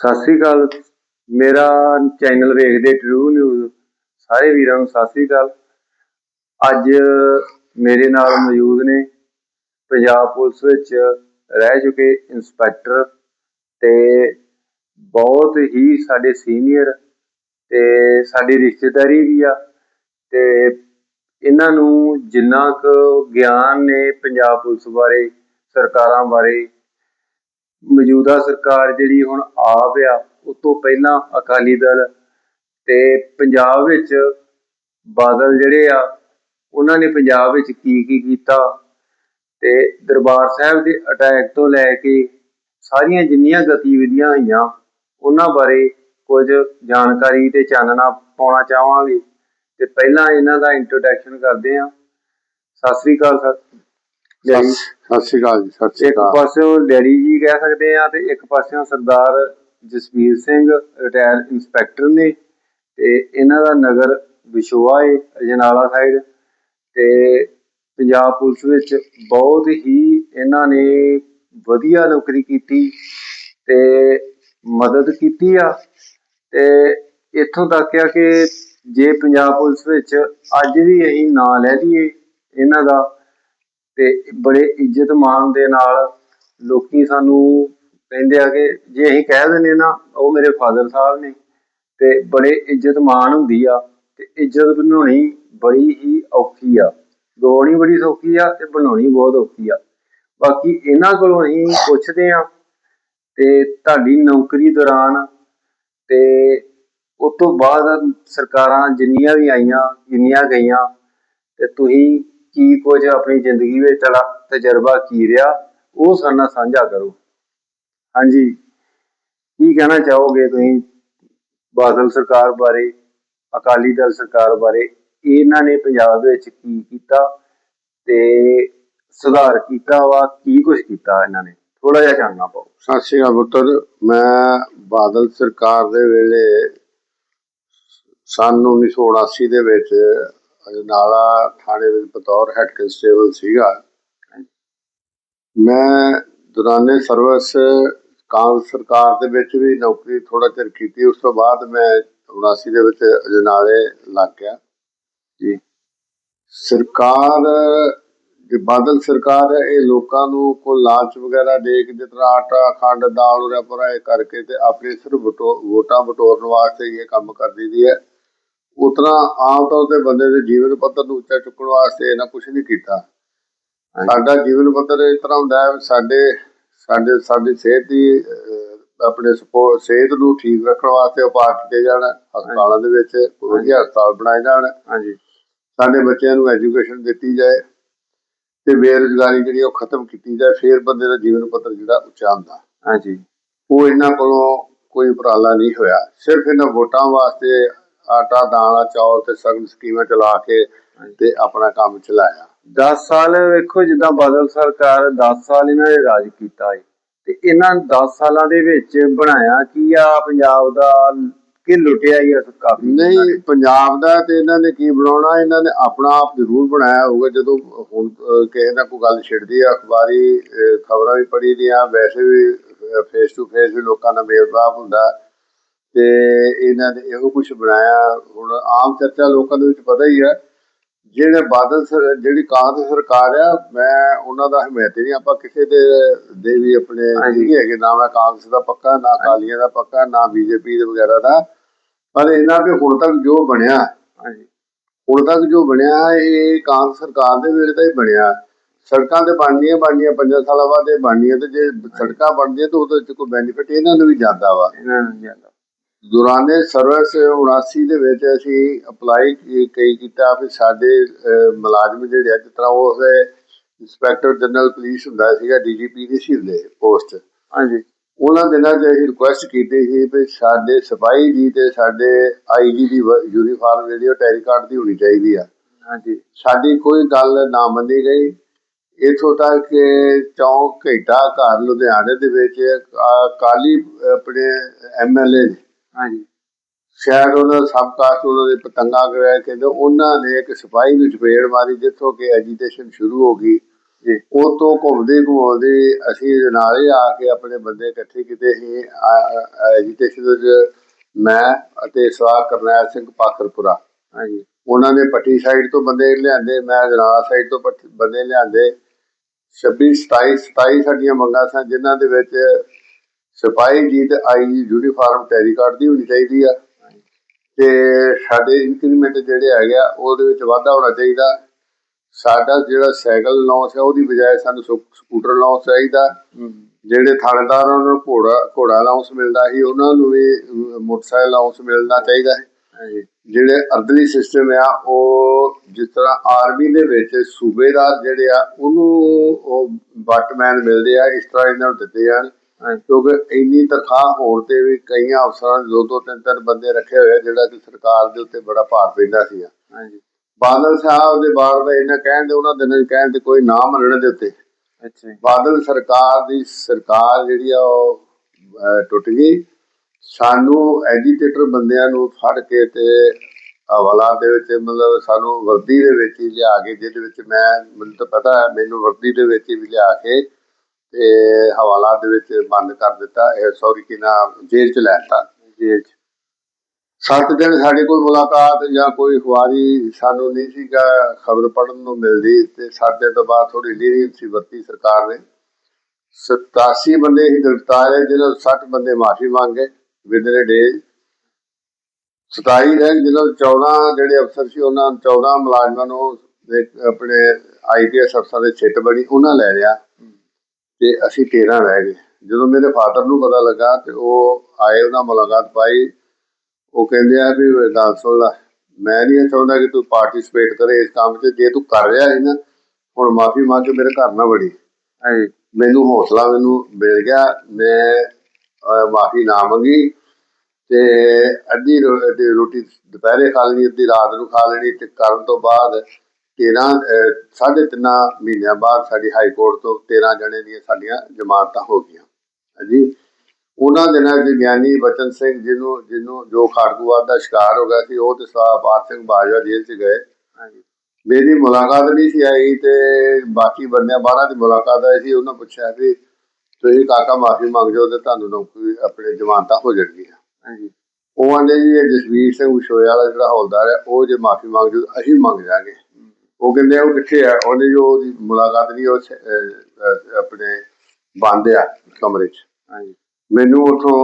ਸਤਿ ਸ੍ਰੀ ਅਕਾਲ। ਮੇਰਾ ਚੈਨਲ ਵੇਖਦੇ true news ਸਾਰੇ ਵੀਰਾਂ ਨੂੰ ਸਤਿ ਸ੍ਰੀ ਅਕਾਲ। ਅੱਜ ਮੇਰੇ ਨਾਲ ਮੌਜੂਦ ਨੇ ਪੰਜਾਬ ਪੁਲਿਸ ਵਿੱਚ ਰਹਿ ਚੁੱਕੇ ਇੰਸਪੈਕਟਰ ਤੇ ਬਹੁਤ ਹੀ ਸਾਡੇ ਸੀਨੀਅਰ ਤੇ ਸਾਡੀ ਰਿਸ਼ਤੇਦਾਰੀ ਵੀ ਆ ਤੇ ਇਹਨਾਂ ਨੂੰ ਜਿੰਨਾ ਕੁ ਗਿਆਨ ਨੇ ਪੰਜਾਬ ਪੁਲਿਸ ਬਾਰੇ, ਸਰਕਾਰਾਂ ਬਾਰੇ ਮੌਜੂਦਾ ਸਰਕਾਰ ਜਿਹੜੀ ਹੁਣ ਆਪ ਆ ਉਸ ਤੋਂ ਪਹਿਲਾਂ ਅਕਾਲੀ ਦਲ ਤੇ ਪੰਜਾਬ ਵਿੱਚ ਬਾਦਲ ਜਿਹੜੇ ਆ, ਉਹਨਾਂ ਨੇ ਪੰਜਾਬ ਵਿੱਚ ਕੀ ਕੀ ਕੀਤਾ ਤੇ ਦਰਬਾਰ ਸਾਹਿਬ ਦੇ ਅਟੈਕ ਤੋਂ ਲੈ ਕੇ ਸਾਰੀਆਂ ਜਿੰਨੀਆਂ ਗਤੀਵਿਧੀਆਂ ਹੋਈਆਂ, ਉਹਨਾਂ ਬਾਰੇ ਕੁਝ ਜਾਣਕਾਰੀ ਤੇ ਚਾਨਣਾ ਪਾਉਣਾ ਚਾਹਾਂਗੇ ਤੇ ਪਹਿਲਾਂ ਇਹਨਾਂ ਦਾ ਇੰਟਰੋਡਕਸ਼ਨ ਕਰਦੇ ਹਾਂ। ਸਤਿ ਸ੍ਰੀ ਅਕਾਲ ਸਰ। ਸਤਿ ਸਤਿ ਸ਼੍ਰੀ ਅਕਾਲ ਜੀ ਸਤਿ ਸ਼੍ਰੀ ਇੱਕ ਅਕਾਲ। ਪਾਸਿਓਂ ਡੈਡੀ ਜੀ ਕਹਿ ਸਕਦੇ ਆ ਤੇ ਇੱਕ ਪਾਸਿਓਂ ਸਰਦਾਰ ਜਸਵੀਰ ਸਿੰਘ ਰਿਟਾਇਰ ਇੰਸਪੈਕਟਰ ਨੇ ਤੇ ਇਹਨਾਂ ਦਾ ਨਗਰ ਵਿਸ਼ੋਆ ਹੈ ਅਜਨਾਲਾ ਸਾਈਡ ਤੇ ਪੰਜਾਬ ਪੁਲਿਸ ਵਿੱਚ ਬਹੁਤ ਹੀ ਇਹਨਾਂ ਨੇ ਵਧੀਆ ਨੌਕਰੀ ਕੀਤੀ ਤੇ ਮਦਦ ਕੀਤੀ ਆ ਤੇ ਇੱਥੋਂ ਤੱਕ ਆ ਕਿ ਜੇ ਪੰਜਾਬ ਪੁਲਿਸ ਵਿੱਚ ਅੱਜ ਵੀ ਅਸੀਂ ਨਾਂ ਲੈ ਲਈਏ ਇਹਨਾਂ ਦਾ ਤੇ ਬੜੇ ਇੱਜ਼ਤ ਮਾਣ ਦੇ ਨਾਲ ਲੋਕੀ ਸਾਨੂੰ ਕਹਿੰਦੇ ਆ ਕਿ ਜੇ ਅਸੀਂ ਕਹਿ ਦਿੰਦੇ ਨਾ, ਉਹ ਮੇਰੇ ਫਾਦਰ ਸਾਹਿਬ ਨੇ ਤੇ ਬੜੇ ਇੱਜ਼ਤ ਮਾਣ ਹੁੰਦੀ ਆ ਤੇ ਇੱਜ਼ਤ ਬਣਾਉਣੀ ਬੜੀ ਹੀ ਔਖੀ ਆ। ਗਾਉਣੀ ਬੜੀ ਸੌਖੀ ਆ ਤੇ ਬਣਾਉਣੀ ਬਹੁਤ ਔਖੀ ਆ। ਬਾਕੀ ਇਹਨਾਂ ਕੋਲੋਂ ਅਸੀਂ ਪੁੱਛਦੇ ਆ ਤੇ ਤੁਹਾਡੀ ਨੌਕਰੀ ਦੌਰਾਨ ਤੇ ਉਸ ਤੋਂ ਬਾਅਦ ਸਰਕਾਰਾਂ ਜਿੰਨੀਆਂ ਵੀ ਆਈਆਂ, ਜਿੰਨੀਆਂ ਗਈਆਂ ਤੇ ਤੁਸੀਂ ਕੀ ਕੁਝ ਆਪਣੀ ਜ਼ਿੰਦਗੀ ਵਿੱਚ ਤੁਹਾਡਾ ਤਜਰਬਾ ਕੀ ਰਿਹਾ, ਉਹ ਸਾਡੇ ਨਾਲ ਸਾਂਝਾ ਕਰੋ। ਹਾਂਜੀ, ਕੀ ਕਹਿਣਾ ਚਾਹੋਗੇ ਤੁਸੀਂ ਬਾਦਲ ਸਰਕਾਰ ਬਾਰੇ, ਅਕਾਲੀ ਦਲ ਸਰਕਾਰ ਬਾਰੇ? ਇਹਨਾਂ ਨੇ ਪੰਜਾਬ ਵਿੱਚ ਕੀ ਕੀਤਾ ਤੇ ਸੁਧਾਰ ਕੀਤਾ ਵਾ, ਕੀ ਕੁਝ ਕੀਤਾ ਇਹਨਾਂ ਨੇ? ਥੋੜਾ ਜਿਹਾ ਜਾਣਨਾ ਪਾਓ ਸਤਿ ਸ਼੍ਰੀ ਅਕਾਲ ਪੁੱਤਰ, ਮੈਂ ਬਾਦਲ ਸਰਕਾਰ ਦੇ ਵੇਲੇ ਸਨ 1979 ਦੇ ਵਿੱਚ ਅਜਨਾਲਾ ਥਾਣੇ ਵਿੱਚ ਬਤੌਰ ਹੈੱਡ ਕਨਸਟੇਬਲ ਸੀਗਾ। ਮੈਂ ਦੌਰਾਨੇ ਸਰਵਿਸ ਕਾਂਗਰਸ ਸਰਕਾਰ ਦੇ ਵਿੱਚ ਵੀ ਨੌਕਰੀ ਥੋੜਾ ਚਿਰ ਕੀਤੀ, ਉਸ ਤੋਂ ਬਾਅਦ ਮੈਂ 79 ਦੇ ਵਿੱਚ ਅਜਨਾਲੇ ਲੱਗ ਗਿਆ। ਜੀ। ਸਰਕਾਰ, ਜੇ ਬਾਦਲ ਸਰਕਾਰ ਇਹ ਲੋਕਾਂ ਨੂੰ ਕੋਈ ਲਾਲਚ ਵਗੈਰਾ ਦੇ ਕੇ ਜਿਸ ਆਟਾ, ਖੰਡ, ਦਾਲ ਉਰੇ ਪਰਾ ਇਹ ਕਰਕੇ ਤੇ ਆਪਣੇ ਸਿਰਫ ਵਟੋ- ਵੋਟਾਂ ਬਟੋਰਨ ਵਾਸਤੇ ਇਹ ਕੰਮ ਕਰਦੀ ਦੀ ਹੈ। ਉਤਨਾ ਆਮ ਤੌਰ ਤੇ ਬੰਦੇ ਦੇ ਜੀਵਨ ਪੱਧਰ ਨੂੰ ਉੱਚਾ ਚੁੱਕਣ ਵਾਸਤੇ ਇਹਨਾਂ ਕੁਝ ਨਹੀਂ ਕੀਤਾ। ਸਾਡਾ ਜੀਵਨ ਪੱਧਰ ਇਸ ਤਰ੍ਹਾਂ ਹੁੰਦਾ ਹੈ ਸਾਡੇ ਸਾਡੇ ਸਾਡੀ ਸਿਹਤ ਦੀ ਆਪਣੇ ਸਿਹਤ ਨੂੰ ਠੀਕ ਰੱਖਣ ਵਾਸਤੇ ਉਪਾਅ ਕੀਤੇ ਜਾਣ ਹਸਪਤਾਲਾਂ ਦੇ ਵਿੱਚ ਵਧੀਆ ਹਸਪਤਾਲ ਬਣਾਏ ਜਾਣ। ਹਾਂਜੀ। ਸਾਡੇ ਬੱਚਿਆਂ ਨੂੰ ਐਜੂਕੇਸ਼ਨ ਦਿੱਤੀ ਜਾਏ ਤੇ ਬੇਰੁਜ਼ਗਾਰੀ ਜਿਹੜੀ ਉਹ ਖਤਮ ਕੀਤੀ ਜਾਏ ਫਿਰ ਬੰਦੇ ਦਾ ਜੀਵਨ ਪੱਧਰ ਜਿਹੜਾ ਉੱਚਾ ਹੁੰਦਾ। ਹਾਂਜੀ। ਉਹ ਇਹਨਾਂ ਕੋਲੋਂ ਕੋਈ ਉਪਰਾਲਾ ਨਹੀਂ ਹੋਇਆ। ਸਿਰਫ ਇਹਨਾਂ ਵੋਟਾਂ ਵਾਸਤੇ ਆਟਾ ਦਾਣਾ ਚੌਲ ਤੇ ਸਗਨ ਸਕੀਮਾਂ ਚਲਾ ਕੇ ਤੇ ਆਪਣਾ ਕੰਮ ਚਲਾਇਆ। 10 ਸਾਲ ਵੇਖੋ ਜਿੱਦਾਂ ਬਾਦਲ ਸਰਕਾਰ 10 ਸਾਲ ਇਹਨਾਂ ਨੇ ਰਾਜ ਕੀਤਾ ਹੈ ਤੇ ਇਹਨਾਂ 10 ਸਾਲਾਂ ਦੇ ਵਿੱਚ ਬਣਾਇਆ ਕੀ ਆ? ਪੰਜਾਬ ਦਾ ਕਿ ਲੁੱਟਿਆ ਹੀ ਕਾਫੀ ਨਹੀਂ ਪੰਜਾਬ ਦਾ ਤੇ ਇਹਨਾਂ ਨੇ ਕੀ ਬਣਾਉਣਾ? ਇਹਨਾਂ ਨੇ ਆਪਣਾ ਆਪ ਜ਼ਰੂਰ ਬਣਾਇਆ ਹੋਊਗਾ। ਜਦੋਂ ਹੁਣ ਕਿਸੇ ਨਾਲ ਕੋਈ ਗੱਲ ਛਿੜਦੀ ਆ ਅਖਬਾਰੀ ਖਬਰਾਂ ਵੀ ਪੜ੍ਹੀ ਦੀਆਂ ਵੈਸੇ ਵੀ ਫੇਸ ਟੂ ਫੇਸ ਵੀ ਲੋਕਾਂ ਦਾ ਮੇਲ ਮਿਲਾਪ ਹੁੰਦਾ। ਤੇ ਇਹਨਾਂ ਨੇ ਇਹੋ ਕੁਝ ਬਣਾਇਆ। ਹੁਣ ਆਮ ਚਰਚਾ ਲੋਕਾਂ ਦੇ ਵਿੱਚ ਪਤਾ ਹੀ ਹੈ ਜਿਹੜੇ ਬਾਦਲ ਜਿਹੜੀ ਕਾਂਗਰਸ ਸਰਕਾਰ ਆ ਮੈਂ ਉਹਨਾਂ ਦਾ ਹਮਾਇਤੀ ਨਹੀਂ ਆਪਾਂ ਕਿਸੇ ਦੇ ਦੇ ਵੀ ਆਪਣੇ। ਨਹੀਂ ਹੈਗੇ ਨਾ ਮੈਂ ਕਾਂਗਰਸ ਦਾ ਪੱਕਾ ਨਾ ਅਕਾਲੀਆਂ ਦਾ ਪੱਕਾ ਨਾ ਬੀਜੇਪੀ ਦੇ ਵਗੈਰਾ ਦਾ। ਪਰ ਇਹਨਾਂ ਦੇ ਹੁਣ ਤੱਕ ਜੋ ਬਣਿਆ ਹੁਣ ਤੱਕ ਜੋ ਬਣਿਆ ਇਹ ਕਾਂਗਰਸ ਸਰਕਾਰ ਦੇ ਵੇਲੇ ਤਾਂ ਹੀ ਬਣਿਆ। ਸੜਕਾਂ ਤੇ ਬਣਨੀਆਂ ਬਣਨੀਆਂ ਪੰਜਾਂ ਸਾਲਾਂ ਬਾਅਦ ਇਹ ਬਣਨੀਆਂ ਤੇ ਜੇ ਸੜਕਾਂ ਬਣਦੀਆਂ ਤਾਂ ਉਹਦੇ ਵਿੱਚ ਕੋਈ ਬੈਨੀਫਿਟ ਇਹਨਾਂ ਨੂੰ ਵੀ ਜਾਂਦਾ ਵਾ। ਇਹਨਾਂ ਨੂੰ ਜਾਂਦਾ। ਦੌਰਾਨੇ ਸਰਵਿਸ 79 ਦੇ ਵਿੱਚ ਅਸੀਂ ਅਪਲਾਈ ਕਈ ਕੀਤਾ ਵੀ ਸਾਡੇ ਮੁਲਾਜ਼ਮ ਜਿਹੜੇ ਜਿਸ ਤਰ੍ਹਾਂ ਉਹ ਇੰਸਪੈਕਟਰ ਜਨਰਲ ਪੁਲਿਸ ਹੁੰਦਾ ਸੀਗਾ ਡੀਜੀਪੀ ਦੇ ਸੀ ਹੁੰਦੇ ਪੋਸਟ ਹਾਂਜੀ। ਉਹਨਾਂ ਦਿਨਾਂ 'ਚ ਅਸੀਂ ਰਿਕੁਐਸਟ ਕੀਤੀ ਸੀ ਵੀ ਸਾਡੇ ਸਿਪਾਹੀ ਦੀ ਤੇ ਸਾਡੇ ਆਈਜੀ ਦੀ ਯੂਨੀਫਾਰਮ ਜਿਹੜੀ ਉਹ ਟੈਰੀ ਕਾਰਡ ਦੀ ਹੋਣੀ ਚਾਹੀਦੀ ਆ। ਹਾਂਜੀ। ਸਾਡੀ ਕੋਈ ਗੱਲ ਨਾ ਮੰਨੀ ਗਈ। ਇਥੋਂ ਤੱਕ ਕਿ ਚੌਂਕ ਘੇਟਾ ਘਰ ਲੁਧਿਆਣੇ ਦੇ ਵਿੱਚ ਕਾਲੀ ਆਪਣੇ ਐਮਐਲਏ ਹਾਂਜੀ। ਸ਼ਾਇਦ ਉਹਨਾਂ ਦਾ ਸਬ ਕਾਸਟ ਉਹਨਾਂ ਦੇ ਪਤੰਗਾ ਕਰਾਇਆ ਕਹਿੰਦੇ ਉਹਨਾਂ ਨੇ ਇੱਕ ਸਿਪਾਹੀ ਨੂੰ ਚਪੇੜ ਮਾਰੀ ਜਿੱਥੋਂ ਕਿ ਐਜੀਟੇਸ਼ਨ ਸ਼ੁਰੂ ਹੋ ਗਈ। ਜੀ। ਉਹ ਤੋਂ ਘੁੰਮਦੇ ਘੁੰਮਾਉਂਦੇ ਅਸੀਂ ਨਾਲ ਆ ਕੇ ਆਪਣੇ ਬੰਦੇ ਇਕੱਠੇ ਕੀਤੇ ਸੀ ਐਜੀਟੇਸ਼ਨ ਵਿੱਚ ਮੈਂ ਅਤੇ ਸਵਾਹ ਕਰਨੈਲ ਸਿੰਘ ਪਾਖਰਪੁਰਾ। ਹਾਂਜੀ। ਉਹਨਾਂ ਨੇ ਪੱਟੀ ਸਾਈਡ ਤੋਂ ਬੰਦੇ ਲਿਆਂਦੇ ਮੈਂ ਜਨਾਲਾ ਸਾਈਡ ਤੋਂ ਬੰਦੇ ਲਿਆਂਦੇ। 26 27 27 ਸਾਡੀਆਂ ਮੰਗਾਂ ਸਨ ਜਿਨ੍ਹਾਂ ਦੇ ਵਿੱਚ ਸਿਪਾਹੀ ਜੀ ਤੇ ਆਈ ਯੂਨੀਫਾਰਮ ਟੈਰੀ ਕਾਰਡ ਦੀ ਹੋਣੀ ਚਾਹੀਦੀ ਆ। ਤੇ ਸਾਡੇ ਇਨਕਰੀਮੈਂਟ ਜਿਹੜੇ ਆ ਉਹਦੇ ਵਿੱਚ ਵਾਧਾ ਹੋਣਾ ਚਾਹੀਦਾ। ਸਾਡਾ ਜਿਹੜਾ ਸਾਈਕਲ ਲਾਂਚ ਹੈ ਉਹਦੀ ਬਜਾਏ ਸਾਨੂੰ ਸਕੂਟਰ ਲਾਂਚ ਚਾਹੀਦਾ। ਜਿਹੜੇ ਥਾਣੇਦਾਰਾਂ ਨੂੰ ਘੋੜਾ ਘੋੜਾ ਲਾਂਚ ਮਿਲਦਾ ਸੀ ਉਹਨਾਂ ਨੂੰ ਵੀ ਮੋਟਰਸਾਈਕਲ ਲਾਂਚ ਮਿਲਣਾ ਚਾਹੀਦਾ ਹੈ ਜਿਹੜੇ ਅਰਦਲੀ ਸਿਸਟਮ ਆ ਉਹ ਜਿਸ ਤਰ੍ਹਾਂ ਆਰਮੀ ਦੇ ਵਿੱਚ ਸੂਬੇਦਾਰ ਜਿਹੜੇ ਆ ਉਹਨੂੰ ਉਹ ਬਟਮੈਨ ਮਿਲਦੇ ਆ ਇਸ ਤਰ੍ਹਾਂ ਇਹਨਾਂ ਨੂੰ ਦਿੱਤੇ ਜਾਣ। ਕਿਉਂਕਿ ਇੰਨੀ ਤਨਖਾਹ ਹੋਣ ਤੇ ਵੀ ਕਈਆਂ ਅਫਸਰਾਂ ਨੇ ਦੋ ਦੋ ਤਿੰਨ ਤਿੰਨ ਬੰਦੇ ਰੱਖੇ ਹੋਏ ਜਿਹੜਾ ਕਿ ਸਰਕਾਰ ਦੇ ਉੱਤੇ ਬੜਾ ਭਾਰ ਪੈਂਦਾ ਸੀ। ਹਾਂਜੀ। ਬਾਦਲ ਸਾਹਿਬ ਦੇ ਬਾਰ ਦਾ ਇਹਨਾਂ ਕਹਿਣ ਦੇ ਉਹਨਾਂ ਦਿਨਾਂ 'ਚ ਕਹਿਣ ਤੇ ਕੋਈ ਨਾ ਮੰਨਣ ਦੇ ਉੱਤੇ। ਅੱਛਾ ਬਾਦਲ ਸਰਕਾਰ ਦੀ ਸਰਕਾਰ ਜਿਹੜੀ ਆ ਉਹ ਟੁੱਟ ਗਈ। ਸਾਨੂੰ ਐਜੀਟੇਟਰ ਬੰਦਿਆਂ ਨੂੰ ਫੜ ਕੇ ਤੇ ਹਵਾਲਾ ਦੇ ਵਿੱਚ ਮਤਲਬ ਸਾਨੂੰ ਵਰਦੀ ਦੇ ਵਿੱਚ ਹੀ ਲਿਆ ਕੇ ਜਿਹਦੇ ਵਿੱਚ ਮੈਂ ਮੈਨੂੰ ਤਾਂ ਪਤਾ ਹੈ ਮੈਨੂੰ ਵਰਦੀ ਦੇ ਵਿੱਚ ਹੀ ਲਿਆ ਕੇ ਤੇ ਹਵਾਲਾ ਦੇ ਵਿੱਚ ਬੰਦ ਕਰ ਦਿੱਤਾ ਇਹ ਸੌਰੀ ਕਿ ਨਾ ਜੇਲ੍ਹ ਚ ਲੈਤਾ ਜੇਲ੍ਹ 'ਚ। ਸੱਤ ਦਿਨ ਸਾਡੇ ਕੋਲ ਮੁਲਾਕਾਤ ਜਾਂ ਕੋਈ ਖੁਆਰੀ ਸਾਨੂੰ ਨਹੀਂ ਸੀਗਾ ਖਬਰ ਪੜਨ ਨੂੰ ਮਿਲਦੀ ਤੇ ਸਾਡੇ ਤੋਂ ਬਾਅਦ ਥੋੜੀ ਲੀਰੀ ਸੀ ਵਰਤੀ ਸਰਕਾਰ ਨੇ। 87 ਬੰਦੇ ਹੀ ਗ੍ਰਿਫਤਾਰ ਹੈ ਜਿਹਨਾਂ 60 ਬੰਦੇ ਮਾਫੀ ਮੰਗੇ ਵਿਦਨ ਡੇ। 27 ਰਹਿ ਜਿਹਨਾਂ 14 ਜਿਹੜੇ ਅਫਸਰ ਸੀ ਉਹਨਾਂ 14 ਮੁਲਾਜ਼ਮਾਂ ਨੂੰ ਆਪਣੇ ਆਈਪੀਐਸ ਅਫਸਰ ਦੇ ਛਿੱਟ ਬਣੀ ਉਹਨਾਂ ਲੈ ਲਿਆ। ਤੇ ਅਸੀਂ 13 ਰਹਿ ਗਏ। ਜਦੋਂ ਮੇਰੇ ਫਾਦਰ ਨੂੰ ਪਤਾ ਲੱਗਾ ਤੇ ਉਹ ਆਏ ਉਹਨਾਂ ਮੁਲਾਕਾਤ ਪਾਈ ਉਹ ਕਹਿੰਦੇ ਆ ਵੀ ਗੱਲ ਸੁਣ ਲੈ ਮੈਂ ਨਹੀਂ ਚਾਹੁੰਦਾ ਕਿ ਤੂੰ ਪਾਰਟਿਸਿਪੇਟ ਕਰੇ ਇਸ ਕੰਮ 'ਚ। ਜੇ ਤੂੰ ਕਰ ਰਿਹਾ ਹੈ ਨਾ ਹੁਣ ਮਾਫੀ ਮੰਗ ਕੇ ਮੇਰੇ ਘਰ ਨਾ ਵੜੀ। ਮੈਨੂੰ ਹੌਸਲਾ ਮੈਨੂੰ ਮਿਲ ਗਿਆ ਮੈਂ ਮਾਫੀ ਨਾ ਮੰਗੀ ਤੇ ਅੱਧੀ ਰੋਟੀ ਦੁਪਹਿਰੇ ਖਾ ਲੈਣੀ ਅੱਧੀ ਰਾਤ ਨੂੰ ਖਾ ਲੈਣੀ ਤੇ ਕਰਨ ਤੋਂ ਬਾਅਦ 13 ਅਹ, ਸਾਢੇ ਤਿੰਨਾਂ ਮਹੀਨਿਆਂ ਬਾਅਦ ਸਾਡੀ ਹਾਈ ਕੋਰਟ ਤੋਂ 13 ਜਣੇ ਦੀਆਂ ਸਾਡੀਆਂ ਜ਼ਮਾਨਤਾਂ ਹੋ ਗਈਆਂ। ਹਾਂਜੀ? ਉਹਨਾਂ ਦਿਨਾਂ 'ਚ ਗਿਆਨੀ ਬਚਨ ਸਿੰਘ ਜਿਹਨੂੰ ਜਿਹਨੂੰ ਜੋ ਖਾੜਕੂਵਾਦ ਦਾ ਸ਼ਿਕਾਰ ਹੋ ਗਿਆ ਸੀ ਉਹ ਤੇ ਸਵਾਪਾਤ ਸਿੰਘ ਬਾਜਵਾ ਜੇਲ੍ਹ 'ਚ ਗਏ। ਹਾਂਜੀ। ਮੇਰੀ ਮੁਲਾਕਾਤ ਨਹੀਂ ਸੀ ਆਈ ਤੇ ਬਾਕੀ ਬੰਦਿਆਂ ਬਾਹਰਾਂ ਦੀ ਮੁਲਾਕਾਤ ਆਈ ਸੀ ਉਹਨਾਂ ਪੁੱਛਿਆ ਵੀ ਤੁਸੀਂ ਕਾਕਾ ਮਾਫੀ ਮੰਗ ਜਾਓ ਤੇ ਤੁਹਾਨੂੰ ਨੌਕਰੀ ਆਪਣੇ ਜ਼ਮਾਨਤਾਂ ਹੋ ਜਾਣਗੀਆਂ। ਹਾਂਜੀ। ਉਹ ਆਂਦੇ ਜੀ ਜਸਵੀਰ ਸਿੰਘ ਵਿਸ਼ੋਇਆ ਵਾਲਾ ਜਿਹੜਾ ਹੌਲਦਾਰ ਹੈ ਉਹ ਜੇ ਮਾਫੀ ਮੰਗ ਜਾਓ ਅਸੀਂ ਮੰਗ ਜਾਗੇ ਉਹ ਕਹਿੰਦੇ ਉਹ ਕਿੱਥੇ ਆ? ਉਹਨੇ ਜੋ ਉਹਦੀ ਮੁਲਾਕਾਤ ਨਹੀਂ ਉਹ ਆਪਣੇ ਬੰਦ ਆ ਕਮਰੇ 'ਚ। ਹਾਂਜੀ। ਮੈਨੂੰ ਉਥੋਂ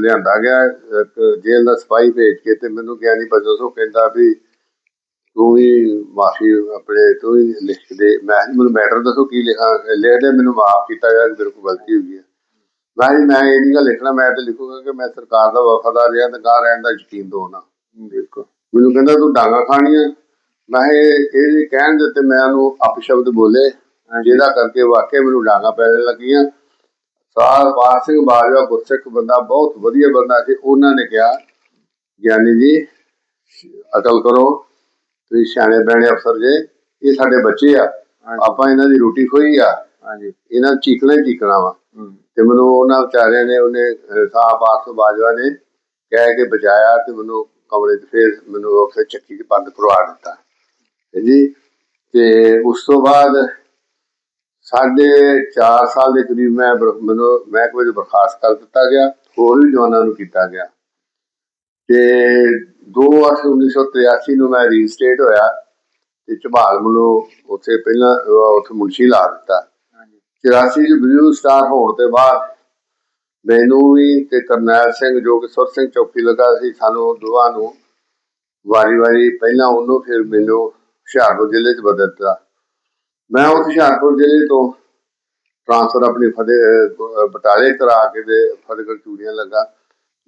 ਲਿਆਂਦਾ ਗਿਆ ਇੱਕ ਜੇਲ੍ਹ ਦਾ ਸਿਪਾਹੀ ਭੇਜ ਕੇ ਤੇ ਮੈਨੂੰ ਗਿਆਨੀ ਸਿੰਘ ਕਹਿੰਦਾ ਵੀ ਤੂੰ ਵੀ ਮਾਫੀ ਆਪਣੇ ਤੂੰ ਹੀ ਲਿਖ ਦੇ। ਮੈਂ ਮੈਨੂੰ ਮੈਟਰ ਦੱਸੋ ਕੀ ਲਿਖਾਂ? ਲਿਖ ਦੇ ਮੈਨੂੰ ਮਾਫ ਕੀਤਾ ਜਾਏ ਮੇਰੇ ਕੋਲ ਗਲਤੀ ਹੋ। ਗਈ ਹੈ ਮੈਂ ਮੈਂ ਇਹ ਨਹੀਂ ਗਾ ਲਿਖਣਾ ਮੈਂ ਤੇ ਲਿਖੂਗਾ ਕਿ ਮੈਂ ਸਰਕਾਰ ਦਾ ਵਫਾਦਾਰ ਰਿਹਾ ਤੇ ਗਾਂ ਰਹਿਣ ਦਾ ਯਕੀਨ ਦੋਨਾ ਬਿਲਕੁਲ। ਮੈਨੂੰ ਕਹਿੰਦਾ ਤੂੰ ਡਾਂਗਾ ਖਾਣੀਆਂ? ਮੈਂ ਇਹ ਇਹ ਕਹਿਣ ਦੇ ਤੇ ਮੈਂ ਉਹਨੂੰ ਅਪਸ਼ਬਦ ਬੋਲੇ ਜਿਹਦਾ ਕਰਕੇ ਵਾਕਿਆ ਮੈਨੂੰ ਡਾਂਗਾ ਪੈਣ ਲੱਗੀਆਂ। ਸਾਰ ਪਾਲ ਸਿੰਘ ਬਾਜਵਾ ਗੁਰਸਿੱਖ ਬੰਦਾ ਬਹੁਤ ਵਧੀਆ ਬੰਦਾ ਸੀ। ਉਹਨਾਂ ਨੇ ਕਿਹਾ ਗਿਆਨੀ ਜੀ ਅਕਲ ਕਰੋ ਤੁਸੀਂ ਸਿਆਣੇ ਬਹਿਣੇ ਅਫਸਰ ਜੇ ਇਹ ਸਾਡੇ ਬੱਚੇ ਆ। ਆਪਾਂ ਇਹਨਾਂ ਦੀ ਰੋਟੀ ਖੋਈ ਆ। ਹਾਂਜੀ। ਇਹਨਾਂ ਨੂੰ ਚੀਕਣਾ ਹੀ ਚੀਕਣਾ ਵਾ। ਤੇ ਮੈਨੂੰ ਉਹਨਾਂ ਵਿਚਾਰਿਆਂ ਨੇ ਉਹਨੇ ਸਾਹ ਪਾਸ ਬਾਜਵਾ ਨੇ ਕਹਿ ਕੇ ਬਚਾਇਆ ਤੇ ਮੈਨੂੰ ਕਮਰੇ 'ਚ ਫੇਰ ਮੈਨੂੰ ਉੱਥੇ ਚੱਕੀ 'ਚ ਬੰਦ ਕਰਵਾ ਦਿੱਤਾ। ਜੀ। ਤੇ ਉਸ ਤੋਂ ਬਾਅਦ ਸਾਢੇ 4 ਸਾਲ ਦੇ ਕਰੀਬ ਮੈਂ ਮੈਨੂੰ ਮਹਿਕਮੇ 'ਚ ਬਰਖਾਸਤ ਕਰ ਦਿੱਤਾ ਗਿਆ ਹੋਰ ਵੀ ਜਵਾਨਾਂ ਨੂੰ ਕੀਤਾ ਗਿਆ। ਤੇ 2/8/1983 ਨੂੰ ਮੈਂ ਰੀਸਟੇਟ ਹੋਇਆ ਤੇ ਝਬਾਲ ਮੈਨੂੰ ਉੱਥੇ ਪਹਿਲਾਂ ਉੱਥੇ ਮੁਨਸ਼ੀ ਲਾ ਦਿੱਤਾ। ਹਾਂਜੀ। 84 ਚ ਬਲੂ ਸਟਾਰ ਹੋਣ ਤੋਂ ਬਾਅਦ ਮੈਨੂੰ ਵੀ ਤੇ ਕਰਨੈਲ ਸਿੰਘ ਜੋ ਕਿ ਸੁਰ ਸਿੰਘ ਚੌਕੀ ਲਗਾ ਸੀ ਸਾਨੂੰ ਦੋਵਾਂ ਨੂੰ ਵਾਰੀ-ਵਾਰੀ ਪਹਿਲਾਂ ਉਹਨੂੰ ਫਿਰ ਮੈਨੂੰ ਹੁਸ਼ਿਆਰਪੁਰ ਜ਼ਿਲ੍ਹੇ 'ਚ ਬਦਲ ਦਿੱਤਾ। ਮੈਂ ਉਹ ਹੁਸ਼ਿਆਰਪੁਰ ਜ਼ਿਲ੍ਹੇ ਤੋਂ ਟ੍ਰਾਂਸਫਰ ਆਪਣੀ ਫਤਿਹ ਬਟਾਲੇ ਕਰਾ ਕੇ ਤੇ ਫਤਿਹਗੜ੍ਹ ਚੂੜੀਆਂ ਲੱਗਾ,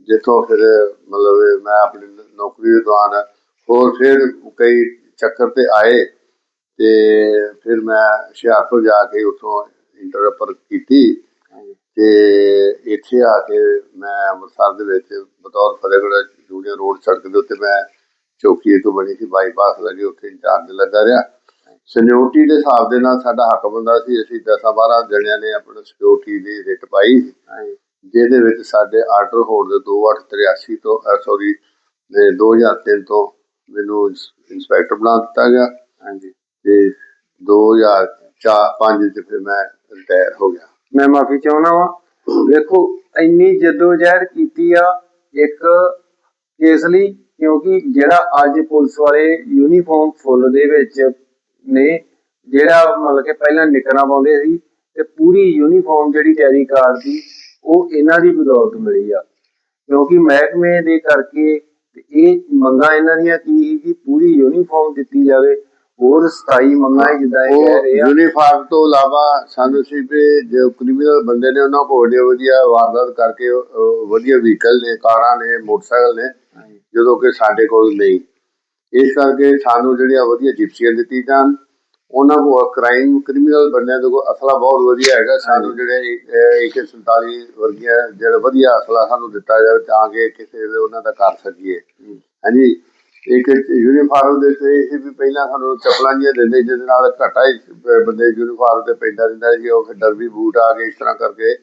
ਜਿੱਥੋਂ ਫਿਰ, ਮਤਲਬ ਮੈਂ ਆਪਣੀ ਨੌਕਰੀ ਦੇ ਦੌਰਾਨ ਹੋਰ ਫਿਰ ਕਈ ਚੱਕਰ ਤੇ ਆਏ ਤੇ ਫਿਰ ਮੈਂ ਹੁਸ਼ਿਆਰਪੁਰ ਜਾ ਕੇ ਉੱਥੋਂ ਇੰਟਰਪਰ ਕੀਤੀ ਤੇ ਇੱਥੇ ਆ ਕੇ ਮੈਂ ਅੰਮ੍ਰਿਤਸਰ ਦੇ ਵਿੱਚ ਬਤੌਰ ਫਤਿਹਗੜ੍ਹ ਜੂਨੀਅਰ ਰੋਡ ਸੜਕ ਦੇ ਉੱਤੇ ਮੈਂ ਚੌਕੀ ਤੋਂ ਬਣੀ ਸੀ ਬਾਈਪਾਸ ਲੱਗੇ ਉੱਥੇ ਇੰਚਾਰਜ ਲੱਗਾ ਰਿਹਾ। ਸਿਕਿਉਰਿਟੀ ਦੇ ਹਿਸਾਬ ਦੇ ਨਾਲ ਸਾਡਾ ਹੱਕ ਬੰਦਾ ਸੀ ਅਸੀਂ 10 12 ਜਣਿਆਂ ਨੇ ਆਪਣਾ ਸਿਕਿਉਰਿਟੀ ਦੀ ਰਿਟ ਪਾਈ ਜਿਹਦੇ ਵਿੱਚ ਸਾਡੇ ਆਰਡਰ ਹੋਣ ਦੇ 2883 ਤੋਂ ਸੌਰੀ 2003 ਤੋਂ ਮੈਨੂੰ ਇੰਸਪੈਕਟਰ ਬਣਾ ਦਿੱਤਾ ਗਿਆ। ਹਾਂਜੀ। ਤੇ ਚਾਰ ਪੰਜ ਚ ਫਿਰ ਮੈਂ ਰਿਟਾਇਰ ਹੋ ਗਿਆ। ਮੈਂ ਮਾਫੀ ਚਾਹੁੰਦਾ ਵਾਂ। ਵੇਖੋ ਇੰਨੀ ਜਦੋਜਹਿਦ ਕੀਤੀ ਆ ਇੱਕ ਕੇਸ ਲਈ ਕਿਉਂਕਿ ਜਿਹੜਾ ਅੱਜ ਪੁਲਿਸ ਵਾਲੇ ਯੂਨੀਫਾਰਮ ਫੁੱਲ ਦੇ ਵਿੱਚ ਨੇ, ਜਿਹੜਾ ਮਤਲਬ ਕਿ ਪਹਿਲਾਂ ਨਿਕਰਾਂ ਪਾਉਂਦੇ ਸੀ ਤੇ ਪੂਰੀ ਯੂਨੀਫਾਰਮ ਜਿਹੜੀ ਟੈਰੀ ਕਾਰ ਦੀ, ਉਹ ਇਹਨਾਂ ਦੀ ਬਦੌਲਤ ਮਿਲੀ ਆ। ਕਿਉਂਕਿ ਮਹਿਕਮੇ ਦੇ ਕਰਕੇ ਇਹ ਮੰਗਾਂ ਇਹਨਾਂ ਦੀਆਂ ਕੀ ਸੀ ਕਿ ਪੂਰੀ ਯੂਨੀਫਾਰਮ ਦਿੱਤੀ ਜਾਵੇ ਹੋਰ 27 ਮੰਗਾਂ ਸੀ ਜਿੱਦਾਂ ਇਹ ਕਹਿ ਰਹੇ ਉਹ ਆ ਯੂਨੀਫਾਰਮ ਤੋਂ ਇਲਾਵਾ ਸਾਨੂੰ ਸੀ ਵੀ ਜੋ ਕ੍ਰਿਮੀਨਲ ਬੰਦੇ ਨੇ ਉਹਨਾਂ ਕੋਲ ਵਧੀਆ ਵਧੀਆ ਵਾਰਦਾਤ ਕਰਕੇ ਵਧੀਆ ਵਹੀਕਲ ਨੇ ਕਾਰਾਂ ਨੇ ਮੋਟਰਸਾਈਕਲ ਨੇ ਜਦੋਂ ਕਿ ਸਾਡੇ ਕੋਲ ਨਹੀਂ। ਇਸ ਕਰਕੇ ਸਾਨੂੰ ਜਿਹੜੀਆਂ ਵਧੀਆ ਜਿਪਸੀਆਂ ਦਿੱਤੀ ਜਾਣ ਉਹਨਾਂ ਕੋਲ ਕ੍ਰਾਈਮ ਕ੍ਰਿਮੀਨਲ ਬੰਦਿਆਂ ਦੇ ਕੋਲ ਅਸਲਾ ਬਹੁਤ ਵਧੀਆ ਹੈਗਾ। ਸਾਨੂੰ ਜਿਹੜੇ AK47 ਵਰਗੀਆਂ ਜਿਹੜਾ ਵਧੀਆ ਅਸਲਾ ਸਾਨੂੰ ਦਿੱਤਾ ਜਾਵੇ ਤਾਂ ਕਿ ਕਿਸੇ ਵੇਲੇ ਉਹਨਾਂ ਦਾ ਕਰ ਸਕੀਏ ਹਾਂਜੀ। ਇੱਕ ਯੂਨੀਫਾਰਮ ਦੇ ਤੇ ਇਹ ਵੀ ਪਹਿਲਾਂ ਸਾਨੂੰ ਚੱਪਲਾਂ ਜਿਹੀਆਂ ਦਿੰਦੇ ਜਿਹਦੇ ਨਾਲ ਘਟਾ ਹੀ ਬੰਦੇ ਯੂਨੀਫਾਰਮ ਤੇ ਪੈਂਦਾ ਰਹਿੰਦਾ ਸੀ ਉਹ ਫਿਰ ਡਰਬੀ ਬੂਟ ਆ ਗਏ ਇਸ ਤਰ੍ਹਾਂ ਕਰਕੇ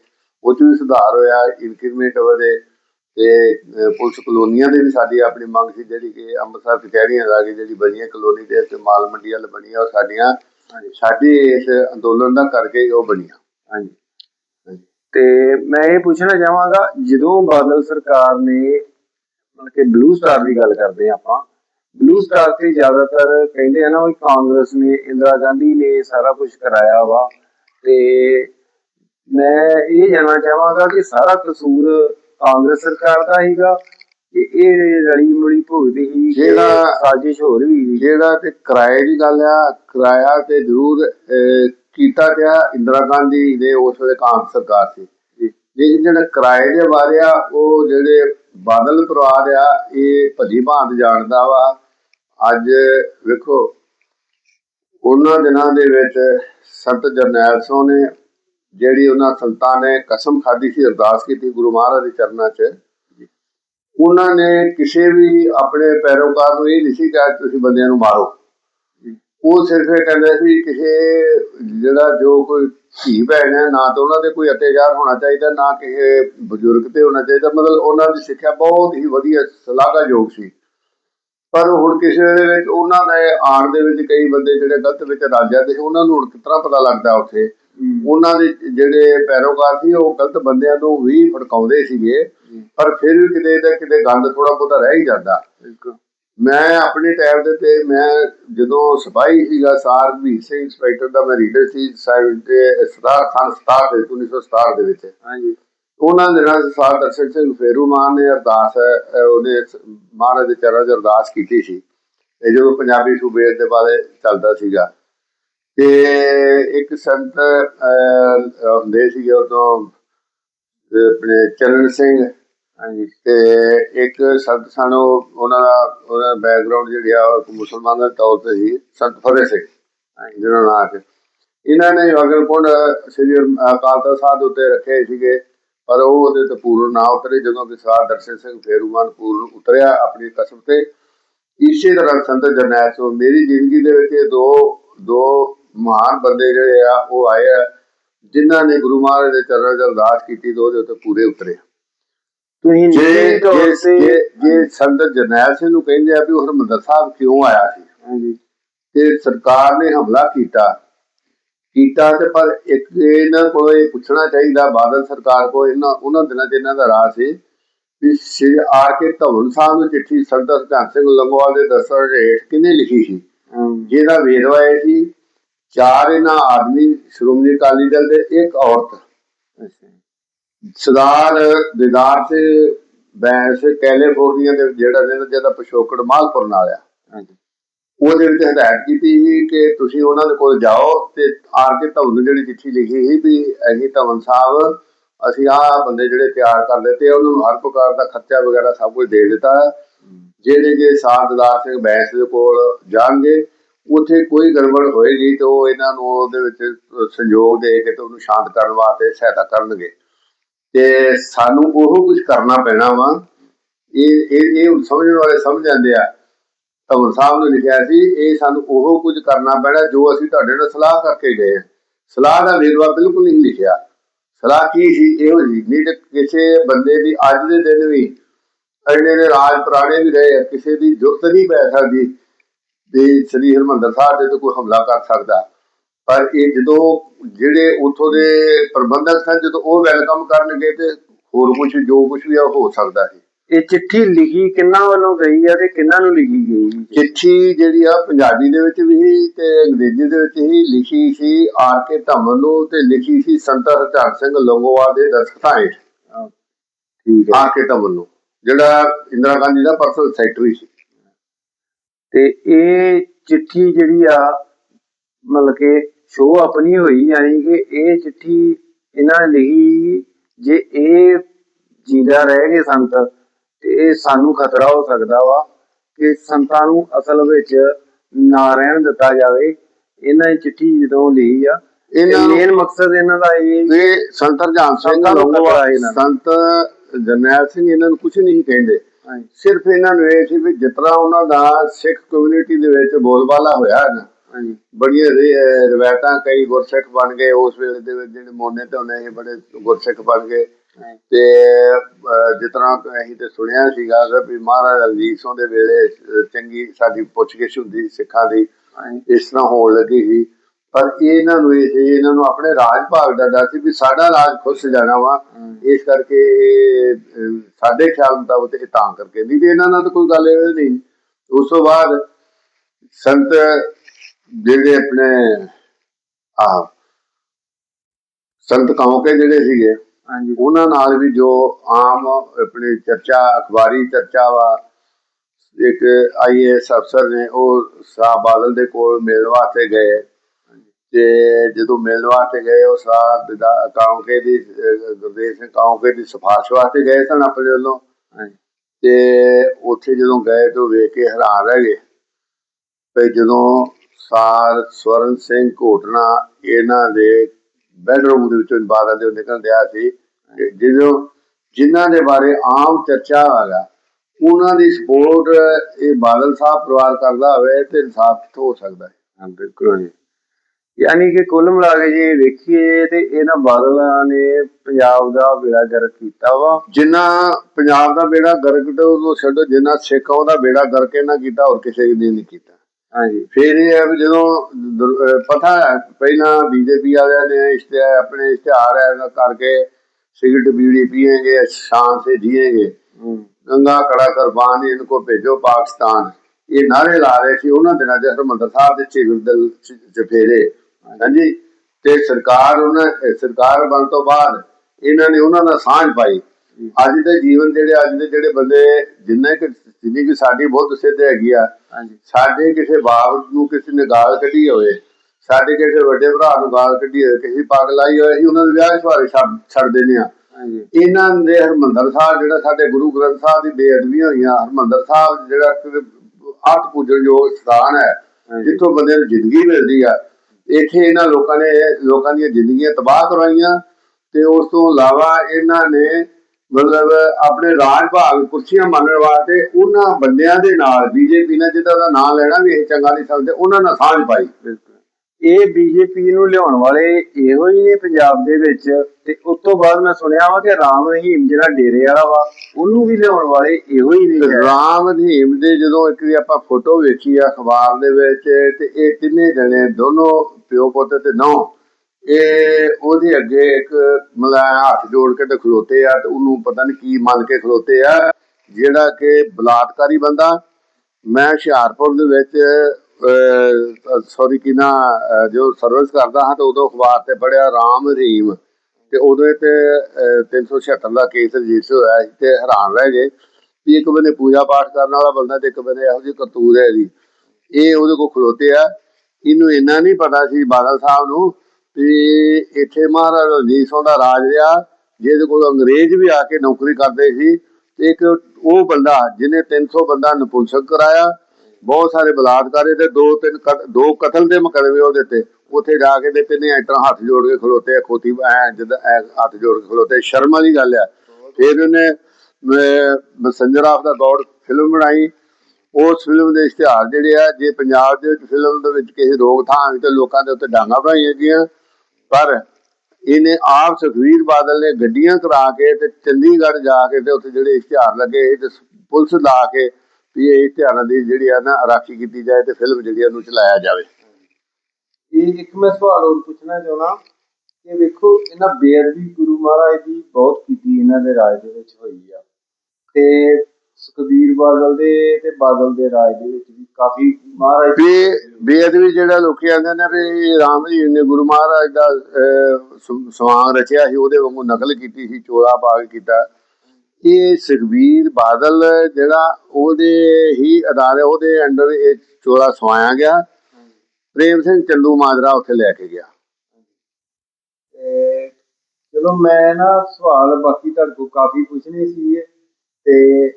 ਉਹ 'ਚ ਵੀ ਸੁਧਾਰ ਹੋਇਆ ਇਨਕਰੀਮੈਂਟ ਵਧੇ ਤੇ ਪੁਲਿਸ ਕਲੋਨੀਆਂ ਦੇ ਵੀ ਸਾਡੀ ਆਪਣੀ ਮੰਗ ਸੀ ਜਿਹੜੀ ਕਿ ਅੰਮ੍ਰਿਤਸਰ ਕਚਹਿਰੀਆਂ ਲਾ ਕੇ ਜਿਹੜੀ ਬਣੀਆਂ ਕਲੋਨੀ ਦੇ ਤੇ ਮਾਲ ਮੰਡੀ ਵਾਲ ਬਣੀਆਂ ਉਹ ਸਾਡੀਆਂ ਸਾਡੀ ਇਸ ਅੰਦੋਲਨ ਦਾ ਕਰਕੇ ਉਹ ਬਣੀਆਂ। ਹਾਂਜੀ। ਤੇ ਮੈਂ ਇਹ ਪੁੱਛਣਾ ਚਾਹਾਂਗਾ ਜਦੋਂ ਬਾਦਲ ਸਰਕਾਰ ਨੇ ਮਤਲਬ ਕਿ ਬਲੂ ਸਟਾਰ ਦੀ ਗੱਲ ਕਰਦੇ ਆਪਾਂ ਬਲੂ ਸਟਾਰ ਤੇ ਜ਼ਿਆਦਾਤਰ ਕਹਿੰਦੇ ਆ ਨਾ ਵੀ ਕਾਂਗਰਸ ਨੇ ਇੰਦਰਾ ਗਾਂਧੀ ਨੇ ਸਾਰਾ ਕੁਝ ਕਰਾਇਆ ਵਾ ਤੇ ਮੈਂ ਇਹ ਜਾਣਨਾ ਚਾਹਾਂਗਾ ਕਿ ਸਾਰਾ ਕਸੂਰ ਕਾਂਗਰਸ ਸਰਕਾਰ ਦਾ ਹੀਗਾ ਕਿ ਇਹ ਰਲੀ ਮਿਲੀ ਭੁਗਤੀ ਹੀ ਜਿਹੜਾ- ਸਾਜ਼ਿਸ਼ ਹੋ ਰਹੀ ਸੀ ਜਿਹੜਾ ਤੇ ਕਿਰਾਏ ਦੀ ਗੱਲ ਆ ਕਿਰਾਇਆ ਤੇ ਜ਼ਰੂਰ ਕੀਤਾ ਗਿਆ ਇੰਦਰਾ ਗਾਂਧੀ ਦੇ ਉਸ ਵੇਲੇ ਕਾਂਗਰਸ ਸਰਕਾਰ ਸੀ। ਲੇਕਿਨ ਜਿਹੜਾ ਕਿਰਾਏ ਦੇ ਬਾਰੇ ਆ ਉਹ ਜਿਹੜੇ ਬਾਦਲ ਪਰਿਵਾਰ ਆ ਇਹ ਭਲੀ ਭਾਂਤ ਜਾਣਦਾ ਵਾ। ਅੱਜ ਵੇਖੋ ਉਹਨਾਂ ਦਿਨਾਂ ਦੇ ਵਿੱਚ ਸੰਤ ਜਰਨੈਲ ਸਿੰਘ ਨੇ ਜਿਹੜੀ ਉਹਨਾਂ ਸੰਤਾਂ ਨੇ ਕਸਮ ਖਾਧੀ ਸੀ ਅਰਦਾਸ ਕੀਤੀ ਗੁਰੂ ਮਹਾਰਾਜ ਦੇ ਚਰਨਾਂ 'ਚ ਉਹਨਾਂ ਨੇ ਕਿਸੇ ਵੀ ਆਪਣੇ ਪੈਰੋਕਾਰ ਨੂੰ ਇਹ ਨਹੀਂ ਸੀ ਕਿਹਾ ਕਿ ਤੁਸੀਂ ਬੰਦਿਆਂ ਨੂੰ ਮਾਰੋ। ਉਹ ਸਿਰਫ ਇਹ ਕਹਿੰਦੇ ਸੀ ਕਿਸੇ ਜਿਹੜਾ ਜੋ ਕੋਈ ਧੀ ਭੈਣ ਹੈ ਨਾ ਤਾਂ ਉਹਨਾਂ ਦੇ ਕੋਈ ਅਤਿਆਚਾਰ ਹੋਣਾ ਚਾਹੀਦਾ ਨਾ ਕਿਸੇ ਬਜ਼ੁਰਗ ਤੇ ਹੋਣਾ ਚਾਹੀਦਾ ਮਤਲਬ ਉਹਨਾਂ ਦੀ ਸਿੱਖਿਆ ਬਹੁਤ ਹੀ ਵਧੀਆ ਸ਼ਲਾਘਾਯੋਗ ਸੀ। ਪਰ ਹੁਣ ਕਿਸੇ ਦੇ ਵਿੱਚ ਉਹਨਾਂ ਦੇ ਆਣ ਦੇ ਵਿੱਚ ਕਈ ਬੰਦੇ ਜਿਹੜੇ ਗਲਤ ਵਿੱਚ ਰਲ ਜਾਂਦੇ ਸੀ ਉਹਨਾਂ ਨੂੰ ਹੁਣ ਤਰ੍ਹਾਂ ਪਤਾ ਲੱਗਦਾ ਉੱਥੇ? ਉਹਨਾਂ ਦੇ ਜਿਹੜੇ ਪੈਰੋਕਾਰ ਸੀ ਉਹ ਗਲਤ ਬੰਦਿਆਂ ਨੂੰ ਵੀ ਭੜਕਾਉਂਦੇ ਸੀਗੇ। ਪਰ ਫਿਰ ਵੀ ਕਿਤੇ ਨਾ ਕਿਤੇ ਗੰਦ ਥੋੜਾ ਬਹੁਤਾ ਰਹਿ ਹੀ ਜਾਂਦਾ। ਮੈਂ ਆਪਣੇ ਟਾਈਮ ਦੇ ਤੇ ਮੈਂ ਜਦੋਂ ਸਿਪਾਹੀ ਸੀਗਾ ਸਾਰਵੀਰ ਸਿੰਘ ਇੰਸਪੈਕਟਰ ਦਾ ਮੈਂ ਰੀਡਰ ਸੀ ਸਾਹਿਬ ਦੇ ਸਰਦਾਰ ਖਾਨ ਸਤਾਰ ਦੇ 1967 ਦੇ ਵਿੱਚ। ਹਾਂਜੀ। ਉਹਨਾਂ ਦੇ ਨਾਲ ਸਰਦਾਰ ਦਰਸ਼ਨ ਸਿੰਘ ਫੇਰੂਮਾਨ ਨੇ ਅਰਦਾਸ ਉਹਨੇ ਮਹਾਰਾਜ ਦੇ ਚਰਨ 'ਚ ਅਰਦਾਸ ਕੀਤੀ ਸੀ। ਇਹ ਜਦੋਂ ਪੰਜਾਬੀ ਸੂਬੇ ਦੇ ਬਾਰੇ ਚੱਲਦਾ ਸੀਗਾ। ਤੇ ਇੱਕ ਸੰਤ ਹੁੰਦੇ ਸੀਗੇ ਉਦੋਂ, ਆਪਣੇ ਚਰਨ ਸਿੰਘ, ਹਾਂਜੀ, ਤੇ ਇੱਕ ਸੰਤ ਸਨ ਉਹਨਾਂ ਦਾ ਉਹਨਾਂ ਦਾ ਬੈਕਗ੍ਰਾਉਂਡ ਜਿਹੜੀ ਆ, ਉਹ ਮੁਸਲਮਾਨਾਂ ਦੇ ਤੌਰ ਤੇ ਸੀ, ਸੰਤ ਫਤਿਹ ਸਿੰਘ ਜਿਹਨਾਂ ਨਾਲ ਕੇ। ਇਹਨਾਂ ਨੇ ਅਗਲਕੁੰਡ ਸ੍ਰੀ ਅਕਾਲ ਤਖਤ ਸਾਹਿਬ ਦੇ ਉੱਤੇ ਰੱਖੇ ਸੀਗੇ। ਪਰ ਉਹ ਉਹਦੇ ਤੇ ਪੂਰਨ ਨਾ ਉਤਰੇ। ਜਦੋਂ ਕਿ ਸਰਦਾਰ ਦਰਸ਼ਨ ਸਿੰਘ ਫੇਰੂਮਾਨ ਪੂਰਨ ਉਤਰਿਆ ਆਪਣੀ ਕਸਮ ਤੇ ਇਸੇ ਤਰ੍ਹਾਂ ਸੰਤ ਜਰਨੈਲ ਸਿੰਘ ਮੇਰੀ ਜ਼ਿੰਦਗੀ ਦੇ ਵਿੱਚ ਦੋ ਦੋ ਮਹਾਨ ਬੰਦੇ ਜਿਹੜੇ ਆ ਉਹ ਆਏ ਆ ਜਿਨ੍ਹਾਂ ਨੇ ਗੁਰੂ ਮਹਾਰਾਜ ਦੇ ਚਰਨਾਂ 'ਚ ਅਰਦਾਸ ਕੀਤੀ ਤੇ ਉਹਦੇ ਉੱਤੇ ਪੂਰੇ ਉਤਰੇ। ਤੁਸੀਂ ਜੇ ਸੰਤ ਜਰਨੈਲ ਸਿੰਘ ਨੂੰ ਕਹਿੰਦੇ ਆ ਵੀ ਉਹ ਹਰਮੰਦਰ ਸਾਹਿਬ ਕਿਉਂ ਆਇਆ ਸੀ? ਹਾਂਜੀ। ਤੇ ਸਰਕਾਰ ਨੇ ਹਮਲਾ ਕੀਤਾ। ਕੀਤਾ ਤੇ ਪਰ ਇੱਕ ਇਹਨਾਂ ਕੋਲ ਇਹ ਪੁੱਛਣਾ ਚਾਹੀਦਾ ਬਾਦਲ ਸਰਕਾਰ ਕੋ ਇਹਨਾਂ ਉਹਨਾਂ ਦਿਨਾਂ 'ਚ ਇਹਨਾਂ ਦਾ ਰਾਜ ਸੀ ਵੀ ਸ੍ਰੀ ਆਰ ਕੇ ਧਵਨ ਸਾਹਿਬ ਨੂੰ ਚਿੱਠੀ ਸਰਦਾਰ ਧੰਨ ਸਿੰਘ ਲੰਗੋਵਾਲ ਦੇ ਦਸਰ ਹੇਠ ਕਿਹਨੇ ਲਿਖੀ ਸੀ? ਜਿਹਦਾ ਵੇਰਵਾ ਇਹ ਸੀ ਚਾਰ ਇਹਨਾਂ ਆਦਮੀ ਸ਼੍ਰੋਮਣੀ ਅਕਾਲੀ ਦਲ ਦੇ ਇੱਕ ਔਰਤ। ਸਰਦਾਰ ਦਿਦਾਰ ਸੇ ਬੈਂਸ ਕੈਲੀਫੋਰਨੀਆ ਦੇ ਜਿਹੜਾ ਨੇ ਜਿਹਦਾ ਪਿਛੋਕੜ ਮਾਲਪੁਰ ਨਾਲ ਆ। ਹਾਂਜੀ। ਉਹਦੇ ਵਿੱਚ ਹਦਾਇਤ ਕੀਤੀ ਸੀ ਕਿ ਤੁਸੀਂ ਉਹਨਾਂ ਦੇ ਕੋਲ ਜਾਓ ਤੇ ਆਰ ਕੇ ਧਵਨ ਜਿਹੜੀ ਚਿੱਠੀ ਲਿਖੀ ਸੀ ਵੀ ਅਸੀਂ ਧਵਨ ਸਾਹਿਬ, ਅਸੀਂ ਆਹ ਬੰਦੇ ਜਿਹੜੇ ਤਿਆਰ ਕਰ ਦਿੱਤੇ ਉਹਨਾਂ ਨੂੰ ਹਰ ਪ੍ਰਕਾਰ ਦਾ ਖਰਚਾ ਵਗੈਰਾ ਸਭ ਕੁਝ ਦੇ ਦਿੱਤਾ। ਜਿਹੜੇ ਕਿ ਸਾਰਦਾਰ ਸਿੰਘ ਬੈਂਸ ਦੇ ਕੋਲ ਜਾਣਗੇ, ਉੱਥੇ ਕੋਈ ਗੜਬੜ ਹੋਏਗੀ ਤੇ ਉਹ ਇਹਨਾਂ ਨੂੰ ਉਹਦੇ ਵਿੱਚ ਸੰਯੋਗ ਦੇ ਕੇ ਤੇ ਉਹਨੂੰ ਸ਼ਾਂਤ ਕਰਨ ਵਾਸਤੇ ਸਹਾਇਤਾ ਕਰਨਗੇ। ਤੇ ਸਾਨੂੰ ਉਹ ਕੁਝ ਕਰਨਾ ਪੈਣਾ ਵਾ। ਇਹ ਇਹ ਇਹ ਸਮਝਣ ਵਾਲੇ ਸਮਝ ਜਾਂਦੇ ਆ ਧਵਨ ਸਾਹਿਬ ਨੇ ਲਿਖਿਆ ਸੀ, ਇਹ ਸਾਨੂੰ ਉਹ ਕੁਝ ਕਰਨਾ ਪੈਣਾ ਜੋ ਅਸੀਂ ਤੁਹਾਡੇ ਨਾਲ ਸਲਾਹ ਕਰਕੇ ਗਏ ਸਲਾਹ ਦਾ ਵੇਰਵਾ ਬਿਲਕੁਲ ਨਹੀਂ ਲਿਖਿਆ। ਸਲਾਹ ਕੀ ਸੀ? ਇਹੋ ਜੀ ਨਹੀਂ ਤੇ ਕਿਸੇ ਬੰਦੇ ਦੀ ਅੱਜ ਦੇ ਦਿਨ ਵੀ ਐਨੇ ਨੇ ਰਾਜ ਪੁਰਾਣੇ ਵੀ ਰਹੇ ਕਿਸੇ ਦੀ ਜੁਰਤ ਨਹੀਂ ਪੈ ਸਕਦੀ ਵੀ ਸ੍ਰੀ ਹਰਮੰਦਰ ਸਾਹਿਬ ਦੇ ਤੇ ਕੋਈ ਹਮਲਾ ਕਰ ਸਕਦਾ। ਪਰ ਇਹ ਜਦੋਂ ਜਿਹੜੇ ਉਥੋਂ ਦੇ ਪ੍ਰਬੰਧਕ ਸਨ, ਜਦੋਂ ਉਹ ਵੈਲਕਮ ਕਰਨਗੇ ਤੇ ਹੋਰ ਕੁਝ ਜੋ ਕੁਝ ਵੀ ਆ, ਉਹ ਹੋ ਸਕਦਾ ਹੈ ਇਹ ਚਿੱਠੀ ਲਿਖੀ ਕਿੰਨਾਂ ਵੱਲੋਂ ਗਈ ਆ ਤੇ ਕਿੰਨਾਂ ਨੂੰ ਲਿਖੀ ਗਈ ਚਿੱਠੀ ਜਿਹੜੀ ਆ ਪੰਜਾਬੀ ਦੇ ਵਿੱਚ ਵੀ ਸੀ ਤੇ ਅੰਗਰੇਜ਼ੀ ਦੇ ਵਿੱਚ ਹੀ ਲਿਖੀ ਸੀ ਆਰ ਕੇ ਧੰਮਲ ਨੂੰ ਤੇ ਲਿਖੀ ਸੀ ਸੰਤ ਹਰਚੰਦ ਸਿੰਘ ਲੰਗੋਵਾਲ ਦੇ ਦਸਖਤਾਂ ਹੇਠ। ਠੀਕ ਹੈ। ਆਰ ਕੇ ਧੰਮਲ ਨੂੰ ਜਿਹੜਾ ਇੰਦਰਾ ਗਾਂਧੀ ਦਾ ਪਰਸਨਲ ਸੈਕਟਰੀ ਸੀ। ਤੇ ਇਹ ਚਿੱਠੀ ਜਿਹੜੀ ਆ ਮਤਲਬ ਕਿ ਸ਼ੋ ਆਪਣੀ ਹੋਈ ਯਾਨੀ ਕਿ ਇਹ ਚਿੱਠੀ ਇਹਨਾਂ ਨੇ ਲਿਖੀ ਜੇ ਇਹ ਜਿੰਦਾ ਰਹਿ ਗਏ ਸੰਤ ਤੇ ਇਹ ਸਾਨੂੰ ਖਤਰਾ ਹੋ ਸਕਦਾ ਵਾ ਕਿ ਸੰਤਾਂ ਨੂੰ ਅਸਲ ਵਿੱਚ ਨਾ ਰਹਿਣ ਦਿੱਤਾ ਜਾਵੇ। ਇਹਨਾਂ ਦੀ ਚਿੱਠੀ ਜਦੋਂ ਲਿਖੀ ਆ ਇਹਨਾਂ ਮੇਨ ਮਕਸਦ ਇਹਨਾਂ ਦਾ ਇਹ ਇਹ ਸੰਤ ਹਰਜਨ ਸਿੰਘ ਲੰਗੋਵਾਲ। ਸੰਤ ਜਰਨੈਲ ਸਿੰਘ ਇਹਨਾਂ ਨੂੰ ਕੁਝ ਨਹੀਂ ਕਹਿੰਦੇ। ਸਿਰਫ ਇਹਨਾਂ ਨੂੰ ਇਹ ਸੀ ਵੀ ਜਿਤਨਾ ਉਹਨਾਂ ਦਾ ਸਿੱਖ ਕਮਿਊਨਿਟੀ ਦੇ ਵਿੱਚ ਬੋਲਬਾਲਾ ਹੋਇਆ ਨਾ ਹਾਂਜੀ। ਬੜੀਆਂ ਰਵਾਇਤਾਂ ਕਈ ਗੁਰਸਿੱਖ ਬਣ ਗਏ। ਉਸ ਵੇਲੇ ਦੇ ਵਿੱਚ ਜਿਹੜੇ ਮੋਨੇ ਤੇ ਉਹਨੇ ਇਹ ਬੜੇ ਗੁਰਸਿੱਖ ਬਣ ਗਏ। ਤੇ ਜਿਸ ਤਰ੍ਹਾਂ ਅਸੀਂ ਤੇ ਸੁਣਿਆ ਸੀਗਾ ਕਿ ਮਹਾਰਾਜਾ ਰਣਜੀਤ ਸਿੰਘ ਦੇ ਵੇਲੇ ਚੰਗੀ ਸਾਡੀ ਪੁੱਛਗਿੱਛ ਹੁੰਦੀ ਸਿੱਖਾਂ ਦੀ ਇਸ ਤਰ੍ਹਾਂ ਹੋਣ ਲੱਗੀ ਸੀ। ਪਰ ਇਹਨਾਂ ਨੂੰ ਇਹ ਇਹਨਾਂ ਨੂੰ ਆਪਣੇ ਰਾਜ ਭਾਗ ਦਾ ਡਰ ਸੀ ਵੀ ਸਾਡਾ ਰਾਜ ਖੁੱਸ ਜਾਣਾ ਵਾ। ਇਸ ਕਰਕੇ ਸਾਡੇ ਖਿਆਲ ਮੁਤਾਬਕ ਇਹ ਤਾਂ ਕਰਕੇ ਨਹੀਂ ਤੇ ਇਹਨਾਂ ਨਾਲ ਤਾਂ ਕੋਈ ਗੱਲ ਇਹ ਨਹੀਂ। ਉਸ ਤੋਂ ਬਾਅਦ ਸੰਤ ਜਿਹੜੇ ਆਪਣੇ ਆ ਸੰਤ ਕੌਂਕੇ ਜਿਹੜੇ ਸੀਗੇ ਉਹਨਾਂ ਨਾਲ ਵੀ ਜੋ ਆਮ ਆਪਣੀ ਚਰਚਾ ਅਖਬਾਰੀ ਚਰਚਾ ਵਾ ਇੱਕ ਆਈਏਐਸ ਅਫਸਰ ਨੇ ਉਹ ਸਾਹ ਬਾਦਲ ਦੇ ਕੋਲ ਮਿਲਣ ਵਾਸਤੇ ਗਏ। ਤੇ ਜਦੋਂ ਮਿਲਣ ਵਾਸਤੇ ਗਏ ਉਹ ਸਾਹ ਕੌਂਕੇ ਦੀ ਗੁਰਦੇਵ ਸਿੰਘ ਕੌਂਕੇ ਦੀ ਸਿਫਾਰਿਸ਼ ਵਾਸਤੇ ਗਏ ਸਨ ਆਪਣੇ ਵੱਲੋਂ। ਤੇ ਉੱਥੇ ਜਦੋਂ ਗਏ ਤਾਂ ਵੇਖ ਕੇ ਹੈਰਾਨ ਰਹਿ ਗਏ। ਤੇ ਜਦੋਂ ਸਾਰ ਸਵਰਨ ਸਿੰਘ ਘੋਟਣਾ ਇਹਨਾਂ ਦੇ ਬੈਡਰੂਮ ਦੇ ਵਿੱਚੋਂ ਬਾਹਰ ਦੇ ਨਿਕਲ ਰਿਹਾ ਸੀ। ਜਦੋਂ ਜਿਨ੍ਹਾਂ ਦੇ ਬਾਰੇ ਆਮ ਚਰਚਾ ਹੈਗਾ ਉਹਨਾਂ ਦੀ ਸਪੋਰਟ ਇਹ ਬਾਦਲ ਸਾਹਿਬ ਪਰਿਵਾਰ ਕਰਦਾ ਹੋਵੇ ਤੇ ਇਨਸਾਫ ਹੋ ਸਕਦਾ ਹੈ। ਹਾਂ ਬਿਲਕੁਲ ਯਾਨੀ ਕਿ ਕੁੱਲ ਮਿਲਾ ਕੇ ਜੇ ਵੇਖੀਏ ਤੇ ਇਹਨਾਂ ਬਾਦਲਾਂ ਨੇ ਪੰਜਾਬ ਦਾ ਬੇੜਾ ਗਰਕ ਕੀਤਾ ਵਾ। ਜਿੰਨਾ ਪੰਜਾਬ ਦਾ ਬੇੜਾ ਗਰਕ ਤੇ ਛੱਡੋ ਜਿੰਨਾ ਸਿੱਖਾਂ ਉਹਦਾ ਬੇੜਾ ਗਰਕ ਇਹਨਾਂ ਕੀਤਾ ਹੋਰ ਕਿਸੇ ਨੇ ਨਹੀਂ ਕੀਤਾ। ਹਾਂਜੀ। ਫਿਰ ਇਹ ਹੈ ਵੀ ਜਦੋਂ ਪਤਾ ਹੈ, ਪਹਿਲਾਂ ਬੀਜੇਪੀ ਵਾਲਿਆਂ ਨੇ ਇਸ਼ਤਿਹਾਰ ਆਪਣੇ ਇਸ਼ਤਿਹਾਰ ਐ ਕਰਕੇ ਸਿਗਰਟ ਬੀੜੀ ਪੀਏਗੇ ਸ਼ਾਨ ਸੇ ਜੀਏਗੇ। ਗੰਗਾ ਕੜਾ ਕੁਰਬਾਨ ਇਨਕੋ ਭੇਜੋ ਪਾਕਿਸਤਾਨ। ਇਹ ਨਾਰੇ ਲਾ ਰਹੇ ਸੀ ਉਹਨਾਂ ਦਿਨਾਂ ਦੇ ਹਰਮੰਦਰ ਸਾਹਿਬ ਦੇ ਚਿਗਰਦਲ ਜਫੇਰੇ ਹਾਂਜੀ। ਤੇ ਸਰਕਾਰ ਉਹਨਾਂ ਸਰਕਾਰ ਬਣ ਤੋਂ ਬਾਅਦ ਇਹਨਾਂ ਨੇ ਉਹਨਾਂ ਦਾ ਸਾਂਝ ਪਾਈ। ਅੱਜ ਦੇ ਜੀਵਨ ਜਿਹੜੇ ਅੱਜ ਦੇ ਜਿਹੜੇ ਬੰਦੇ ਜਿੰਨੇ ਕਿ ਜਿੰਨੀ ਕਿ ਸਾਡੀ ਬਹੁਤ ਸਿੱਧ ਹੈਗੀ ਆ ਸਾਡੇ ਕਿਸੇ ਬਾਪ ਨੂੰ ਕਿਸੇ ਨੇ ਗਾਲ ਕੱਢੀ ਹੋਵੇ ਸਾਡੇ ਕਿਸੇ ਵੱਡੇ ਭਰਾ ਨੂੰ ਗਾਲ ਕੱਢੀ ਹੋਵੇ ਕਿਸੇ ਪੱਗ ਲਾਈ ਹੋਵੇ ਅਸੀਂ ਉਹਨਾਂ ਦੇ ਵਿਆਹ ਸਵਾਰੇ ਛੱਡ ਦਿੰਦੇ ਆ ਇਹਨਾਂ ਦੇ ਹਰਮੰਦਰ ਸਾਹਿਬ ਜਿਹੜਾ ਸਾਡੇ ਗੁਰੂ ਗ੍ਰੰਥ ਸਾਹਿਬ ਦੀ ਬੇਅਦਬੀਆਂ ਹੋਈਆਂ ਹਰਮੰਦਰ ਸਾਹਿਬ ਜਿਹੜਾ ਅੱਠ ਪੂਜਣਯੋਗ ਸਥਾਨ ਹੈ। ਜਿੱਥੋਂ ਬੰਦੇ ਨੂੰ ਜ਼ਿੰਦਗੀ ਮਿਲਦੀ ਆ। ਇੱਥੇ ਇਹਨਾਂ ਲੋਕਾਂ ਨੇ ਲੋਕਾਂ ਦੀਆਂ ਜ਼ਿੰਦਗੀਆਂ ਤਬਾਹ ਕਰਵਾਈਆਂ ਤੇ ਉਸ ਤੋਂ ਇਲਾਵਾ ਇਹਨਾਂ ਨੇ ਮਤਲਬ ਆਪਣੇ ਰਾਜ ਭਾਗ ਕੁਰਸੀਆਂ ਮੰਨਣ ਵਾਸਤੇ ਉਹਨਾਂ ਬੰਦਿਆਂ ਦੇ ਨਾਲ ਬੀਜੇਪੀ ਨੇ ਜਿਹਦਾ ਦਾ ਨਾਮ ਲੈਣਾ ਵੀ ਇਹ ਚੰਗਾ ਨਹੀਂ ਸਮਝਦੇ, ਉਹਨਾਂ ਨਾਲ ਸਾਂਝ ਪਾਈ। ਬਿਲਕੁਲ ਇਹ ਬੀਜੇਪੀ ਨੂੰ ਲਿਆਉਣ ਵਾਲੇ ਇਹੋ ਹੀ ਨੇ ਪੰਜਾਬ ਦੇ ਵਿੱਚ। ਤੇ ਉਸ ਤੋਂ ਬਾਅਦ ਮੈਂ ਸੁਣਿਆ ਵਾ ਕਿ ਰਾਮ ਰਹੀਮ ਜਿਹੜਾ ਡੇਰੇ ਵਾਲਾ ਵਾ, ਉਹਨੂੰ ਵੀ ਲਿਆਉਣ ਵਾਲੇ ਇਹੋ ਹੀ ਨੇ। ਰਾਮ ਰਹੀਮ ਦੇ ਜਦੋਂ ਇੱਕ ਵੀ ਆਪਾਂ ਫੋਟੋ ਵੇਖੀ ਆ ਅਖਬਾਰ ਦੇ ਵਿੱਚ, ਤੇ ਇਹ ਤਿੰਨੇ ਜਣੇ, ਦੋਨੋਂ ਪਿਓ ਪੁੱਤ ਤੇ ਨੌ ਇਹ ਉਹਦੇ ਅੱਗੇ ਇੱਕ ਮਤਲਬ ਹੱਥ ਜੋੜ ਕੇ ਤੇ ਖਲੋਤੇ ਆ ਤੇ ਉਹਨੂੰ ਪਤਾ ਨਹੀਂ ਕੀ ਮੰਨ ਕੇ ਖਲੋਤੇ ਆ ਜਿਹੜਾ ਕਿ ਬਲਾਤਕਾਰੀ ਬੰਦਾ। ਮੈਂ ਹੁਸ਼ਿਆਰਪੁਰ ਦੇ ਵਿੱਚ ਸੌਰੀ ਕੀ ਨਾ ਜੋ ਸਰਵਿਸ ਕਰਦਾ ਹਾਂ ਤੇ ਉਦੋਂ ਅਖਬਾਰ ਤੇ ਪੜਿਆ ਰਾਮ ਰਹੀਮ ਤੇ ਉਹਦੇ ਤੇ ਅਹ, 376 ਦਾ ਕੇਸ ਰਜਿਸਟਰ ਹੋਇਆ ਸੀ ਤੇ ਹੈਰਾਨ ਰਹਿ ਗਏ ਵੀ ਇੱਕ ਬੰਦੇ ਪੂਜਾ ਪਾਠ ਕਰਨ ਵਾਲਾ ਬੰਦਾ ਤੇ ਇੱਕ ਬੰਦੇ ਇਹੋ ਜਿਹੀ ਕਰਤੂਤ ਹੈ ਜੀ। ਇਹ ਉਹਦੇ ਕੋਲ ਖਲੋਤੇ ਆ। ਇਹਨੂੰ ਇੰਨਾ ਨਹੀਂ ਪਤਾ ਸੀ ਬਾਦਲ ਸਾਹਿਬ ਨੂੰ ਵੀ ਇੱਥੇ ਮਹਾਰਾਜਾ ਰਣਜੀਤ ਸਿੰਘ ਦਾ ਰਾਜ ਰਿਹਾ, ਜਿਹਦੇ ਕੋਲ ਅੰਗਰੇਜ਼ ਵੀ ਆ ਕੇ ਨੌਕਰੀ ਕਰਦੇ ਸੀ ਤੇ ਇੱਕ ਉਹ ਬੰਦਾ ਜਿਹਨੇ 300 ਬੰਦਾ ਨਪੁੰਸਕ ਕਰਾਇਆ, ਬਹੁਤ ਸਾਰੇ ਬਲਾਤਕਾਰੀ ਤੇ ਦੋ ਤਿੰਨ ਕਤ- ਦੋ ਕਤਲ ਦੇ ਮੁਕੱਦਮੇ ਉਹਦੇ ਤੇ, ਉੱਥੇ ਜਾ ਕੇ ਤੇ ਤਿੰਨੇ ਐਂਟਰ ਹੱਥ ਜੋੜ ਕੇ ਖਲੋਤੇ ਖੋਤੀ ਐ ਜਦ ਹੱਥ ਜੋੜ ਕੇ ਖਲੋਤੇ, ਸ਼ਰਮ ਵਾਲੀ ਗੱਲ ਆ। ਫਿਰ ਉਹਨੇ messenger of the God film ਬਣਾਈ। ਉਸ ਫਿਲਮ ਦੇ ਇਸ਼ਤਿਹਾਰ ਜਿਹੜੇ ਆ, ਜੇ ਪੰਜਾਬ ਦੇ ਵਿੱਚ ਫਿਲਮ ਦੇ ਵਿੱਚ ਕਿਸੇ ਰੋਕਥਾਮ ਤੇ ਲੋਕਾਂ ਦੇ ਉੱਤੇ ਡਾਂਗਾ ਬਣਾਈਆਂ ਗਈਆਂ ਪਰ ਇਹਨੇ ਆਪ ਸੁਖਵੀਰ ਬਾਦਲ ਨੇ ਗੱਡੀਆਂ ਕਰਾ ਕੇ ਤੇ ਚੰਡੀਗੜ੍ਹ ਜਾ ਕੇ ਤੇ ਉੱਥੇ ਜਿਹੜੇ ਇਸ਼ਤਿਹਾਰ ਲੱਗੇ ਸੀ ਤੇ ਪੁਲਿਸ ਲਾ ਕੇ ਵੀ ਇਹ ਇਸ਼ਤਿਹਾਰਾਂ ਦੀ ਜਿਹੜੀ ਆ ਨਾ ਰਾਖੀ ਕੀਤੀ ਜਾਏ ਤੇ ਫਿਲਮ ਜਿਹੜੀ ਉਹਨੂੰ ਚਲਾਇਆ ਜਾਵੇ। ਇਹ ਇੱਕ ਮੈਂ ਸਵਾਲ ਹੋਰ ਪੁੱਛਣਾ ਚਾਹੁੰਦਾ ਕਿ ਵੇਖੋ ਇਹਨਾਂ ਬੇਅਦਬੀ ਗੁਰੂ ਮਹਾਰਾਜ ਦੀ ਬਹੁਤ ਕੀਤੀ ਇਹਨਾਂ ਦੇ ਰਾਜ ਦੇ ਵਿੱਚ ਹੋਈ ਆ। ਤੇ ਸੁਖਬੀਰ ਬਾਦਲ ਦੇ ਤੇ ਬਾਦਲ ਦੇ ਰਾਜ ਦੇ ਵਿੱਚ ਵੀ ਕਾਫੀ ਮਹਾਰਾਜ ਬੇ ਬੇਅਦਬੀ ਜਿਹੜਾ ਲੋਕੀ ਆਂਦੇ ਨੇ ਵੀ ਰਾਮ ਜੀ ਨੇ ਗੁਰੂ ਮਹਾਰਾਜ ਦਾ ਸ- ਸਵਾਂਗ ਰਚਿਆ ਸੀ ਉਹਦੇ ਵਾਂਗੂ ਨਕਲ ਕੀਤੀ ਸੀ ਚੋਲਾ ਬਾਗ ਕੀਤਾ। ਇਹ ਸੁਖਬੀਰ ਬਾਦਲ ਜਿਹੜਾ ਉਹਦੇ ਹੀ ਅਦਾਰੇ ਉਹਦੇ ਅੰਡਰ ਇਹ ਚੋਲਾ ਸਵਾਇਆ ਗਿਆ। ਪ੍ਰੇਮ ਸਿੰਘ ਚੰਦੂ ਮਾਜਰਾ ਉੱਥੇ ਲੈ ਕੇ ਗਿਆ। ਤੇ ਚਲੋ ਮੈਂ ਨਾ ਸਵਾਲ ਬਾਕੀ ਤੁਹਾਡੇ ਕੋਲ ਕਾਫੀ ਪੁੱਛਣੇ ਸੀਗੇ ਤੇ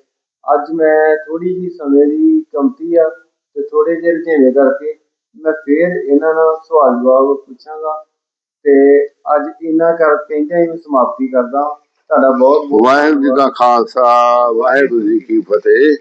ਅੱਜ ਮੈਂ ਥੋੜੀ ਜੀ ਸਮੇਂ ਦੀ ਕਮਤੀ ਆ ਤੇ ਥੋੜੇ ਜਿਹੇ ਰੁਝੇਵੇਂ ਕਰਕੇ ਮੈਂ ਫੇਰ ਇਹਨਾਂ ਨਾਲ ਸਵਾਲ ਜਵਾਬ ਪੁੱਛਾਂਗਾ ਤੇ ਅੱਜ ਇਹਨਾਂ ਕਰ ਕਹਿੰਦੇ ਹੀ ਮੈਂ ਸਮਾਪਤੀ ਕਰਦਾ। ਤੁਹਾਡਾ ਬਹੁਤ ਬਹੁਤ ਵਾਹਿਗੁਰੂ ਜੀ ਕਾ ਖਾਲਸਾ ਵਾਹਿਗੁਰੂ ਜੀ ਕੀ ਫਤਿਹ।